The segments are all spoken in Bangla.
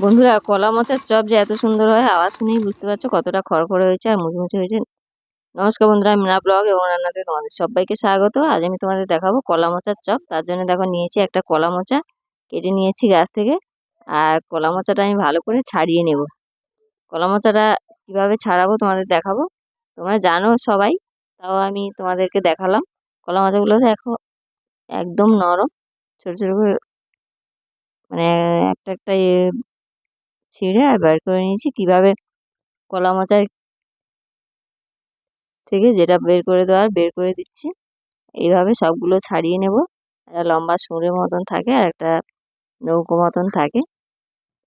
বন্ধুরা, কলা মোচার চপ যে এত সুন্দর হয়, আওয়াজ শুনেই বুঝতে পারছ কতটা খড়খড়ে হয়েছে আর মুচমুচে হয়েছে। নমস্কার বন্ধুরা মিনা ব্লগ এবং রান্নাতে তোমাদের সবাইকে স্বাগত। আজ আমি তোমাদের দেখাবো কলা মোচার চপ। তার জন্য দেখো, নিয়েছি একটা কলা মোচা, কেটে নিয়েছি গাছ থেকে। আর কলা মোচাটা আমি ভালো করে ছাড়িয়ে নেব। কলা মোচাটা কীভাবে ছাড়াবো তোমাদের দেখাবো। তোমরা জানো সবাই, তাও আমি তোমাদেরকে দেখালাম। কলা মোচাগুলো দেখো, একদম নরম, ছোটো ছোটো করে মানে একটা একটা ছিঁড়ে আর বের করে নিয়েছি। কীভাবে কলা মোচায় থেকে যেটা বের করে দেওয়ার বের করে দিচ্ছি। এইভাবে সবগুলো ছাড়িয়ে নেব। একটা লম্বা সুঁড়ের মতন থাকে আর একটা নৌকো মতন থাকে।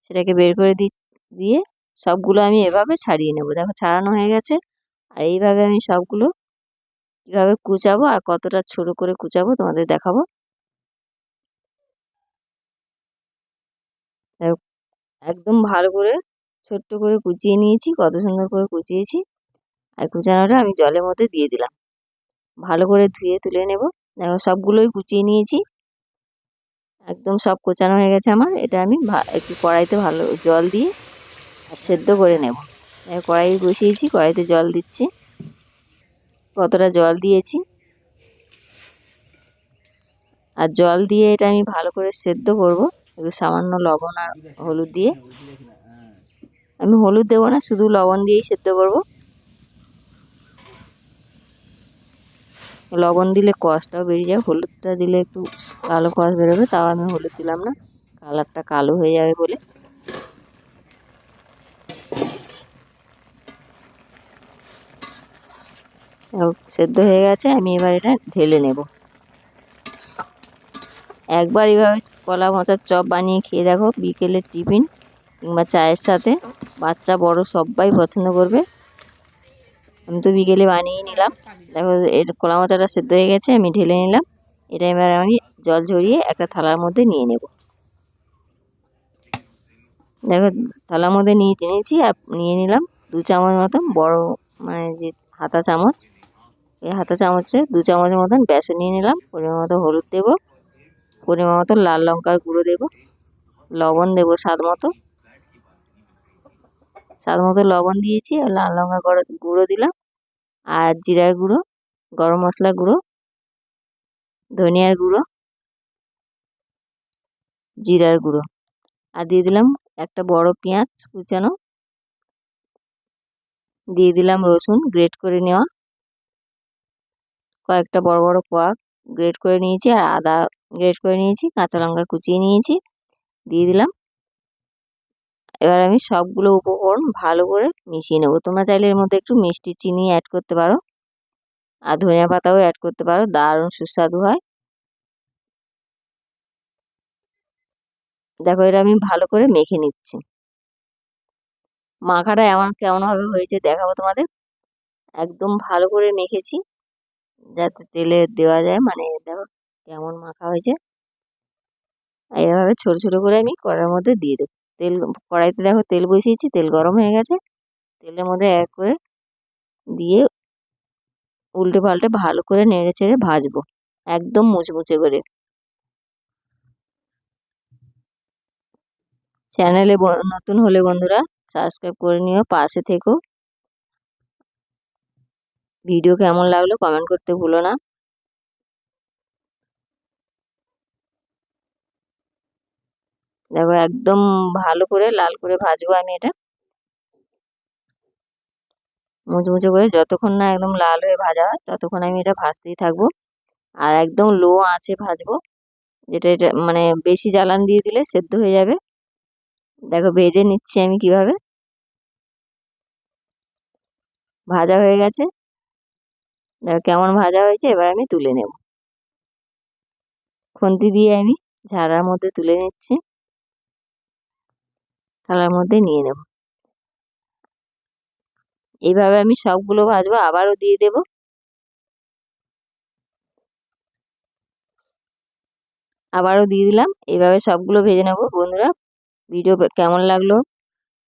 সেটাকে বের করে দি, দিয়ে সবগুলো আমি এভাবে ছাড়িয়ে নেব। দেখো ছাড়ানো হয়ে গেছে। আর এইভাবে আমি সবগুলো কীভাবে কুচাবো আর কতটা ছোট করে কুচাবো তোমাদের দেখাবো। একদম ভালো করে ছোট্ট করে কুচিয়ে নিয়েছি, কত সুন্দর করে কুচিয়েছি। আর কুচানোটা আমি জলের মধ্যে দিয়ে দিলাম। ভালো করে ধুয়ে তুলে নেব। সবগুলোই কুচিয়ে নিয়েছি। একদম সব কোচানো হয়ে গেছে আমার। এটা আমি একটু কড়াইতে ভালো জল দিয়ে আর সেদ্ধ করে নেব। কড়াই বসিয়েছি, কড়াইতে জল দিচ্ছি। কতটা জল দিয়েছি। আর জল দিয়ে এটা আমি ভালো করে সেদ্ধ করব। একটু সামান্য লবণ আর হলুদ দিয়ে। আমি হলুদ দেবো না, শুধু লবণ দিয়েই সেদ্ধ করব। লবণ দিলে কষটাও বেরিয়ে যায়, হলুদটা দিলে একটু কালো কষ বেরোবে, তাও আমি হলুদ দিলাম না। কালারটা কালো হয়ে যাবে বলে। সেদ্ধ হয়ে গেছে, আমি এবার এটা ঢেলে নেব। একবার এভাবে কলা মোচার চপ বানিয়ে খেয়ে দেখো, বিকেলের টিফিন কিংবা চায়ের সাথে। বাচ্চা, বড় সবাই পছন্দ করবে। আমি তো বিকেলে বানিয়ে নিলাম। দেখো, এর কলা মোচাটা সেদ্ধ হয়ে গেছে, আমি ঢেলে নিলাম। এটা এবার আমি জল ঝরিয়ে একটা থালার মধ্যে নিয়ে নেব। দেখো, থালার মধ্যে নিয়ে নিয়েছি, আর নিয়ে নিলাম দু চামচ মতন বড় মানে যে হাতা চামচ। এই হাতা চামচে দু চামচের মতন বেসন নিয়ে নিলাম। পরিমাণ মতো হলুদ দেবো। পরিমাণ মতো লাল লঙ্কার গুঁড়ো দেবো, লবণ দেবো স্বাদ মতো। স্বাদ মতো লবণ দিয়েছি আর লাল লঙ্কা গুঁড়ো দিলাম। আর জিরার গুঁড়ো, গরম মশলা গুঁড়ো, ধনিয়ার গুঁড়ো, জিরার গুঁড়ো। আর দিয়ে দিলাম একটা বড় পেঁয়াজ কুচানো। দিয়ে দিলাম রসুন গ্রেট করে নেওয়া। কয়েকটা বড় বড় কোয়াক গ্রেট করে নিয়েছি আর আদা গ্রেট করে নিয়েছি, কাঁচা লঙ্কা কুচিয়ে নিয়েছি, দিয়ে দিলাম। এবার আমি সবগুলো উপকরণ ভালো করে মিশিয়ে নেব। তোমরা চাইলে এর মধ্যে একটু মিষ্টি চিনি অ্যাড করতে পারো আর ধনিয়া পাতাও অ্যাড করতে পারো, দারুণ সুস্বাদু হয়। দেখো এটা আমি ভালো করে মেখে নিচ্ছি। মাখাটা এমন কেমনভাবে হয়েছে দেখাবো তোমাদের। একদম ভালো করে মেখেছি, যাতে তেলে দেওয়া যায় মানে দেখো কেমন মাখা হয়েছে? এইভাবে ছোটো ছোটো করে আমি কড়াইয়ের মধ্যে দিয়ে দেবো। তেল, কড়াইতে দেখো তেল বসিয়েছি, তেল গরম হয়ে গেছে। তেলের মধ্যে এক করে দিয়ে উল্টে পাল্টে ভালো করে নেড়ে চেড়ে ভাজবো, একদম মুচমুচে করে। চ্যানেলে নতুন হলে বন্ধুরা সাবস্ক্রাইব করে নিও, পাশে থেকো। ভিডিও কেমন লাগল কমেন্ট করতে ভুলো না। দেখো একদম ভালো করে, লাল করে ভাজবো আমি এটা। মুচমুচে করে যতক্ষণ না একদম লাল হয়ে ভাজা হয়, ততক্ষণ আমি এটা ভাজতেই থাকব। আর একদম লো আঁচে ভাজবো, যেটা এটা মানে বেশি জ্বালান দিয়ে দিলে সেদ্ধ হয়ে যাবে। দেখো ভেজে নিচ্ছি আমি কীভাবে। ভাজা হয়ে গেছে। দেখো কেমন ভাজা হয়েছে, এবার আমি তুলে নেব। খুন্তি দিয়ে আমি ঝাড়ার মধ্যে তুলে নিচ্ছি। থালার মধ্যে নিয়ে নেব। এইভাবে আমি সবগুলো ভাজবো, আবারও দিয়ে দেব। আবারও দিয়ে দিলাম। এইভাবে সবগুলো ভেজে নেব। বন্ধুরা, ভিডিও কেমন লাগল?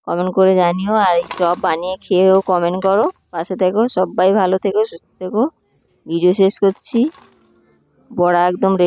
কমেন্ট করে জানিও। আর এই চপ বানিয়ে খেয়েও কমেন্ট করো। পাশে থেকো, সবাই ভালো থেকো, সুস্থ থেকো। ভিডিও শেষ করছি। বড়া একদম রেডি।